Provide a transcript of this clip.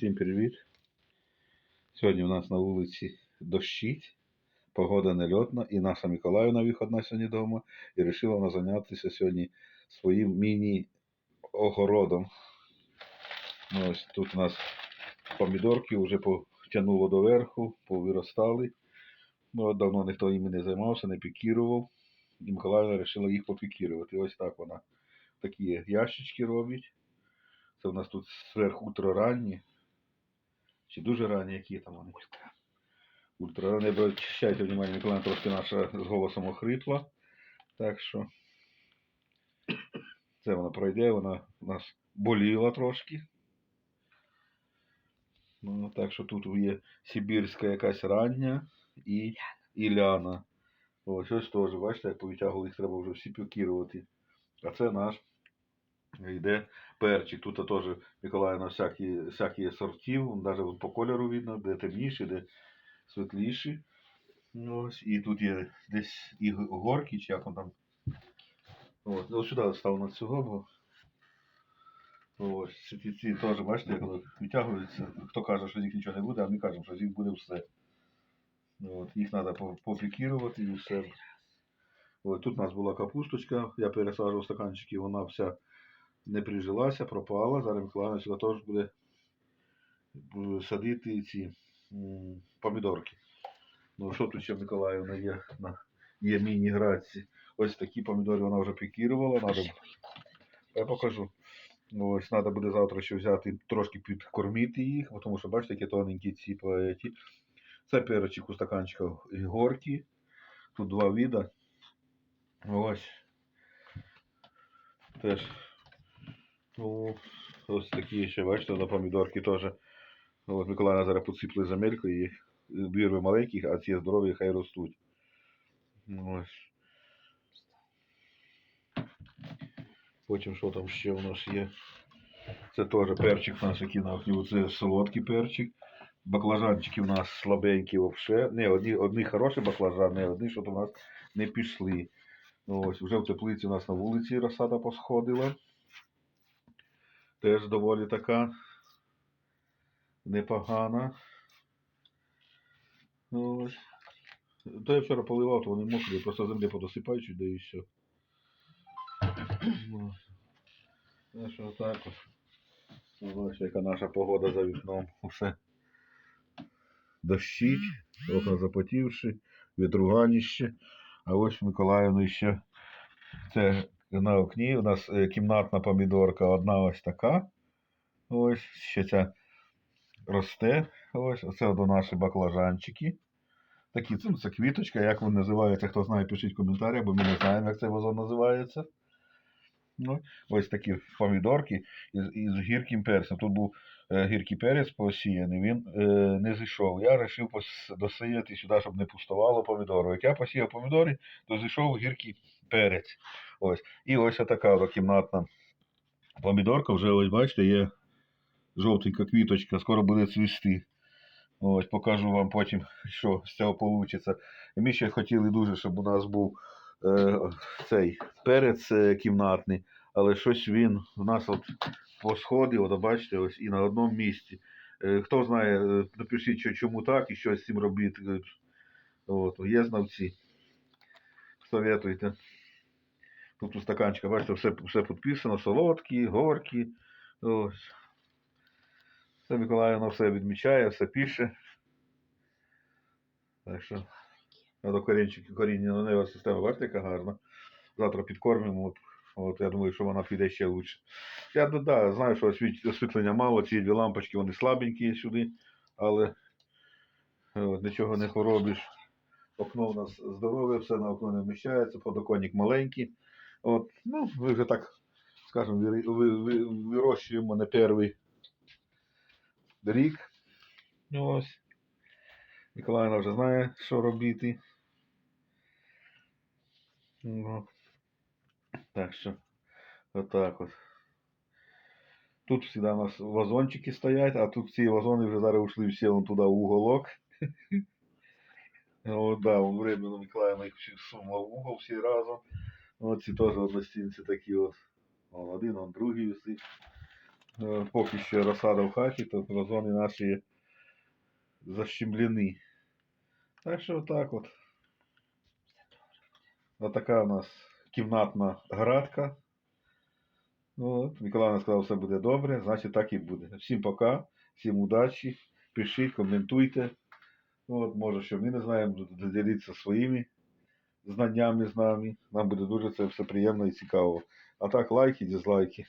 Всім привіт. Сьогодні у нас на вулиці дощить, погода нельотна, і наша Миколаївна виходна сьогодні вдома і вирішила вона зайнятися сьогодні своїм міні-огородом. Ну, Ось тут у нас помідорки вже потягнуло доверху, повиростали. Ну, давно ніхто ними не займався, не пікірував. І Миколаївна вирішила їх попікірувати. Ось так вона такі ящички робить. Це у нас тут зверху ультраранні. Чи дуже ранні, які там вони? Ультраранні. Обращайте внимание, Миколаївна трошки наша з голосом охрипла. Так що це вона пройде, вона у нас боліла трошки. Ну, так що тут є сибірська якась рання і, і ляна. Ось ось теж, бачите, як повитягували, їх треба вже всі пікірувати. А це наш йде перчик. Тут теж Миколаївна всякі, всякі сортів, навіть по кольору видно, де темніші, де світліші. Ну, Ось, і тут є десь і горки, чи як он там. От, ну, сюди став на цього, бо ось ці, ці, теж, бачите, як воно витягується. Хто каже, що з них нічого не буде, а ми кажемо, що з них буде все. Ну, От, їх треба попікірувати і все. От, тут у нас була капусточка, я пересаджував стаканчики, вона вся не прижилася, пропала. Зараз Миколаївна сюди теж буде е, садити ці помідорки. Ну, що тут ще Миколаївна є? На, є міні-градці. Ось такі помідори вона вже пікірувала. Надо, я покажу. Ну, Ось треба буде завтра ще взяти, трошки підкормити їх, тому що бачите, які тоненькі ці поеті. Це перчик у стаканчиках горкі. Тут два вида. Ось. Теж. Ну, ось такі ще, бачите, на помідорки теж. От Миколаївна зараз посипли земельку і бірви маленьких, а ці здорові хай ростуть. Ну, Ось. Потім що там ще у нас є? Це теж перчик у нас який на окні. Це солодкий перчик. Баклажанчики у нас слабенькі взагалі. Не, одні, одні хороші баклажани, одні що у нас не пішли. Ну, ось вже в теплиці у нас на вулиці розсада посходила. Теж доволі така непогана. Ну, ось. То я вчора поливав, то вони мокрі, просто землі подосипаю чуть, да і все. Ну, що отак от. Ну, Бачите, яка наша погода за вікном. Усе дощить, окна запотівши, вітруганіще. А ось Миколаївну ще це на окні. У нас е, кімнатна помідорка одна ось така. Ось ще ця росте. Ось, оце до наші баклажанчики. Такі, це, це квіточка, як він називається, хто знає, пишіть в коментарях, бо ми не знаємо, як цей вазон називається. Ну, ось такі помідорки із, із гірким перцем. Тут був е, гіркий перець посіяний, він е, не зійшов. Я вирішив досіяти сюди, щоб не пустувало помідору. Як я посіяв помідори, то зійшов гіркий перець. Ось. І ось така кімнатна помідорка, вже ось бачите, є жовтенька квіточка, скоро буде цвісти. Ось, покажу вам потім, що з цього вийде. Ми ще хотіли дуже, щоб у нас був е, цей перець е, кімнатний, але щось він у нас от посходив, от бачите, ось і на одному місці. Е, хто знає, е, напишіть, чому так і що з цим робити. Е, От, є знавці. Советуйте. Тут у стаканчика, бачите, все, все підписано, солодкі, горкі. Ось. Це Миколаївна все відмічає, все пише. Так що, треба корінчик, коріння нервова система, бачите, яка гарна. Завтра підкормимо. От, от, я думаю, що вона піде ще краще. Я ну, да, знаю, що освітлення мало, ці дві лампочки, вони слабенькі сюди, але е, от, нічого не поробиш. Окно у нас здорове, все на окно не вміщається, подоконник маленький. От, ну, ми вже так, скажімо, вирощуємо на перший рік. Ну, Ось. Миколаївна вже знає, що робити. Ну, так що, отак от. Тут завжди у нас вазончики стоять, а тут ці вазони вже зараз ушли всі вон туди в уголок. О, да, временно Миколаївна їх всі сунула в угол всі разом. Оці теж одностінці такі от. Один, он другий висить. Е, Поки ще розсада в хаті, то вазони наші защемлені. Так що отак от. Отака у нас кімнатна градка. От. Миколаївна сказала, все буде добре, значить так і буде. Всім пока, всім удачі, пишіть, коментуйте. От, може, що ми не знаємо, діліться своїми знаннями з нами. Нам буде дуже це все приємно і цікаво. А так, лайки, дизлайки.